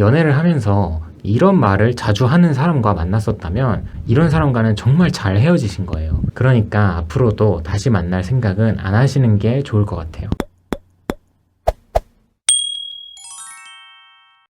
연애를 하면서 이런 말을 자주 하는 사람과 만났었다면 이런 사람과는 정말 잘 헤어지신 거예요. 그러니까 앞으로도 다시 만날 생각은 안 하시는 게 좋을 것 같아요.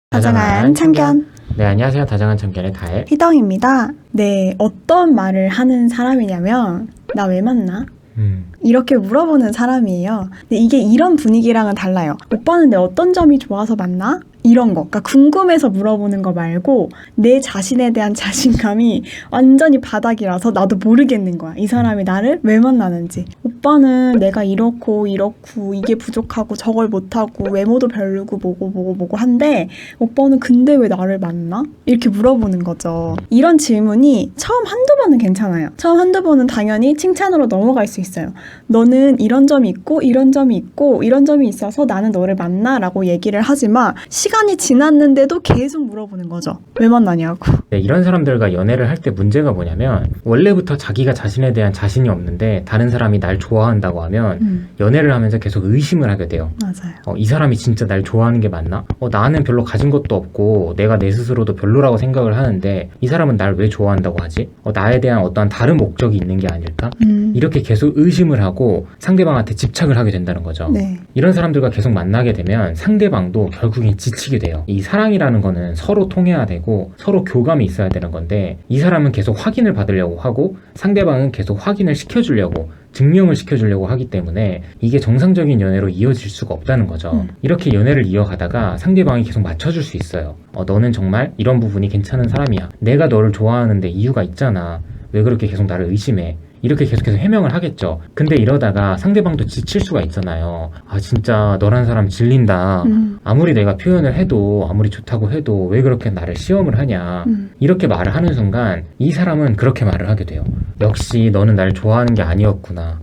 다정한 참견 네, 안녕하세요. 다정한 참견의 다혜. 희덩입니다. 네, 어떤 말을 하는 사람이냐면 나 왜 만나? 음, 이렇게 물어보는 사람이에요. 근데 이게 이런 분위기랑은 달라요. 오빠는 내 어떤 점이 좋아서 만나? 이런 거. 그러니까 궁금해서 물어보는 거 말고 내 자신에 대한 자신감이 완전히 바닥이라서 나도 모르겠는 거야. 이 사람이 나를 왜 만나는지. 오빠는 내가 이렇고 이렇고 이게 부족하고 저걸 못하고 외모도 별로고 뭐고 뭐고 뭐고 한데 오빠는 근데 왜 나를 만나? 이렇게 물어보는 거죠. 이런 질문이 처음 한두 번은 괜찮아요. 처음 한두 번은 당연히 칭찬으로 넘어갈 수 있어요. 너는 이런 점이 있고 이런 점이 있고 이런 점이 있어서 나는 너를 만나라고 얘기를 하지만 시간 이 지났는데도 계속 물어보는 거죠. 왜 만나냐고. 네, 이런 사람들과 연애를 할 때 문제가 뭐냐면 원래부터 자기가 자신에 대한 자신이 없는데 다른 사람이 날 좋아한다고 하면 음, 연애를 하면서 계속 의심을 하게 돼요. 맞아요. 어, 이 사람이 진짜 날 좋아하는 게 맞나? 어, 나는 별로 가진 것도 없고 내가 내 스스로도 별로라고 생각을 하는데 이 사람은 날 왜 좋아한다고 하지? 어, 나에 대한 어떠한 다른 목적이 있는 게 아닐까? 음, 이렇게 계속 의심을 하고 상대방한테 집착을 하게 된다는 거죠. 네. 이런 사람들과 계속 만나게 되면 상대방도 결국엔 지치 게 돼요. 이 사랑이라는 거는 서로 통해야 되고 서로 교감이 있어야 되는 건데 이 사람은 계속 확인을 받으려고 하고 상대방은 계속 확인을 시켜주려고 증명을 시켜주려고 하기 때문에 이게 정상적인 연애로 이어질 수가 없다는 거죠. 음. 이렇게 연애를 이어가다가 상대방이 계속 맞춰줄 수 있어요. 어, 너는 정말 이런 부분이 괜찮은 사람이야. 내가 너를 좋아하는데 이유가 있잖아. 왜 그렇게 계속 나를 의심해? 이렇게 계속해서 해명을 하겠죠. 근데 이러다가 상대방도 지칠 수가 있잖아요. 아, 진짜 너란 사람 질린다. 음, 아무리 내가 표현을 해도, 아무리 좋다고 해도 왜 그렇게 나를 시험을 하냐. 음, 이렇게 말을 하는 순간 이 사람은 그렇게 말을 하게 돼요. 역시 너는 날 좋아하는 게 아니었구나.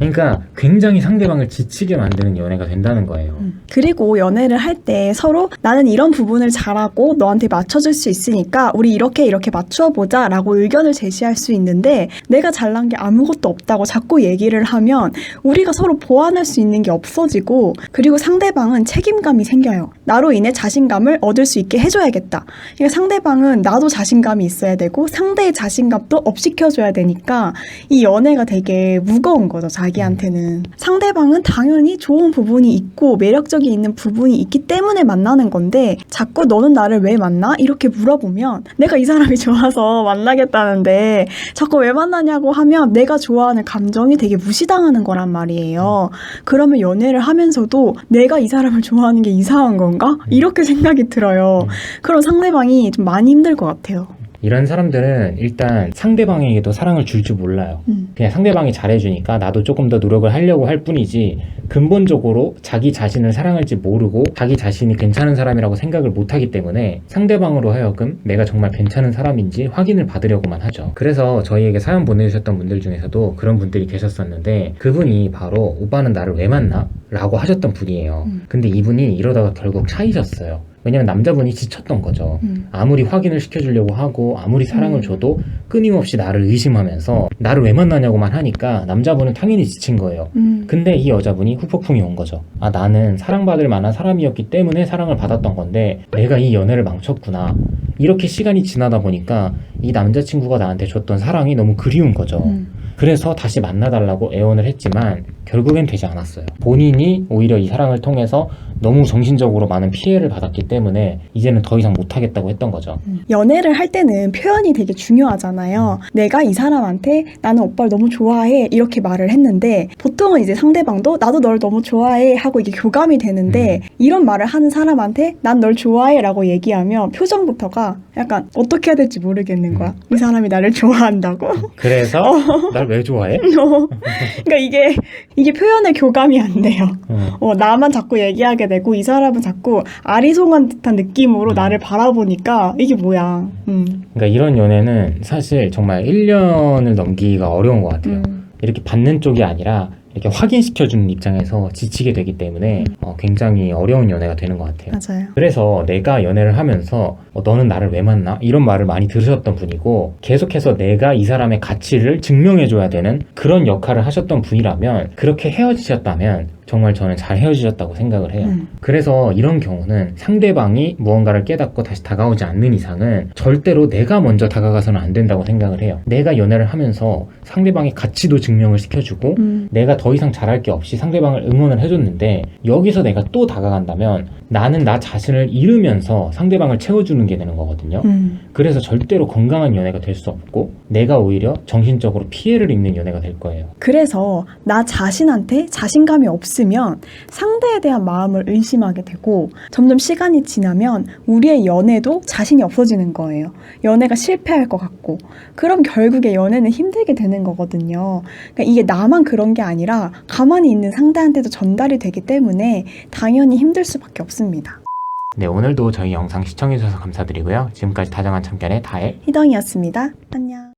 그러니까 굉장히 상대방을 지치게 만드는 연애가 된다는 거예요. 음. 그리고 연애를 할 때 서로 나는 이런 부분을 잘하고 너한테 맞춰줄 수 있으니까 우리 이렇게 이렇게 맞추어 보자 라고 의견을 제시할 수 있는데 내가 잘난 게 아무것도 없다고 자꾸 얘기를 하면 우리가 서로 보완할 수 있는 게 없어지고 그리고 상대방은 책임감이 생겨요. 나로 인해 자신감을 얻을 수 있게 해줘야겠다. 그러니까 상대방은 나도 자신감이 있어야 되고 상대의 자신감도 업시켜줘야 되니까 이 연애가 되게 무거운 거죠, 자기 한테는. 상대방은 당연히 좋은 부분이 있고 매력적인 있는 부분이 있기 때문에 만나는 건데 자꾸 너는 나를 왜 만나? 이렇게 물어보면 내가 이 사람이 좋아서 만나겠다는데 자꾸 왜 만나냐고 하면 내가 좋아하는 감정이 되게 무시당하는 거란 말이에요. 그러면 연애를 하면서도 내가 이 사람을 좋아하는 게 이상한 건가? 이렇게 생각이 들어요. 그럼 상대방이 좀 많이 힘들 것 같아요. 이런 사람들은 일단 상대방에게도 사랑을 줄 줄 몰라요. 음. 그냥 상대방이 잘해주니까 나도 조금 더 노력을 하려고 할 뿐이지 근본적으로 자기 자신을 사랑할지 모르고 자기 자신이 괜찮은 사람이라고 생각을 못하기 때문에 상대방으로 하여금 내가 정말 괜찮은 사람인지 확인을 받으려고만 하죠. 그래서 저희에게 사연 보내주셨던 분들 중에서도 그런 분들이 계셨었는데 그분이 바로 오빠는 나를 왜 만나? 라고 하셨던 분이에요. 음. 근데 이분이 이러다가 결국 차이셨어요. 왜냐면 남자분이 지쳤던 거죠. 음. 아무리 확인을 시켜주려고 하고 아무리 사랑을 음. 줘도 끊임없이 나를 의심하면서 나를 왜 만나냐고만 하니까 남자분은 당연히 지친 거예요. 음. 근데 이 여자분이 후폭풍이 온 거죠. 아, 나는 사랑받을 만한 사람이었기 때문에 사랑을 받았던 건데 내가 이 연애를 망쳤구나. 이렇게 시간이 지나다 보니까 이 남자친구가 나한테 줬던 사랑이 너무 그리운 거죠. 음. 그래서 다시 만나달라고 애원을 했지만 결국엔 되지 않았어요. 본인이 오히려 이 사랑을 통해서 너무 정신적으로 많은 피해를 받았기 때문에 이제는 더 이상 못하겠다고 했던 거죠. 연애를 할 때는 표현이 되게 중요하잖아요. 내가 이 사람한테 나는 오빠를 너무 좋아해 이렇게 말을 했는데 보통은 이제 상대방도 나도 널 너무 좋아해 하고 이게 교감이 되는데 이런 말을 하는 사람한테 난 널 좋아해라고 얘기하면 표정부터가 약간 어떻게 해야 될지 모르겠는 거야. 이 사람이 나를 좋아한다고. 그래서 날 왜 좋아해? 그러니까 이게 이게 표현의 교감이 안 돼요. 어. 어, 나만 자꾸 얘기하게 되고 이 사람은 자꾸 아리송한 듯한 느낌으로 나를 바라보니까 이게 뭐야. 음. 그러니까 이런 연애는 사실 정말 1년을 넘기기가 어려운 것 같아요. 음. 이렇게 받는 쪽이 아니라 이렇게 확인시켜주는 입장에서 지치게 되기 때문에 어, 굉장히 어려운 연애가 되는 것 같아요. 맞아요. 그래서 내가 연애를 하면서 어, 너는 나를 왜 만나? 이런 말을 많이 들으셨던 분이고 계속해서 내가 이 사람의 가치를 증명해줘야 되는 그런 역할을 하셨던 분이라면 그렇게 헤어지셨다면 정말 저는 잘 헤어지셨다고 생각을 해요. 음. 그래서 이런 경우는 상대방이 무언가를 깨닫고 다시 다가오지 않는 이상은 절대로 내가 먼저 다가가서는 안 된다고 생각을 해요. 내가 연애를 하면서 상대방의 가치도 증명을 시켜주고 음. 내가 더 이상 잘할 게 없이 상대방을 응원을 해줬는데 여기서 내가 또 다가간다면 나는 나 자신을 잃으면서 상대방을 채워주는 게 되는 거거든요. 음. 그래서 절대로 건강한 연애가 될 수 없고 내가 오히려 정신적으로 피해를 입는 연애가 될 거예요. 그래서 나 자신한테 자신감이 없으면 상대에 대한 마음을 의심하게 되고 점점 시간이 지나면 우리의 연애도 자신이 없어지는 거예요. 연애가 실패할 것 같고 그럼 결국에 연애는 힘들게 되는 거거든요. 그러니까 이게 나만 그런 게 아니라 가만히 있는 상대한테도 전달이 되기 때문에 당연히 힘들 수밖에 없 습니다. 네, 오늘도 저희 영상 시청해주셔서 감사드리고요. 지금까지 다정한 참견의 다엘 희덩이었습니다. 안녕.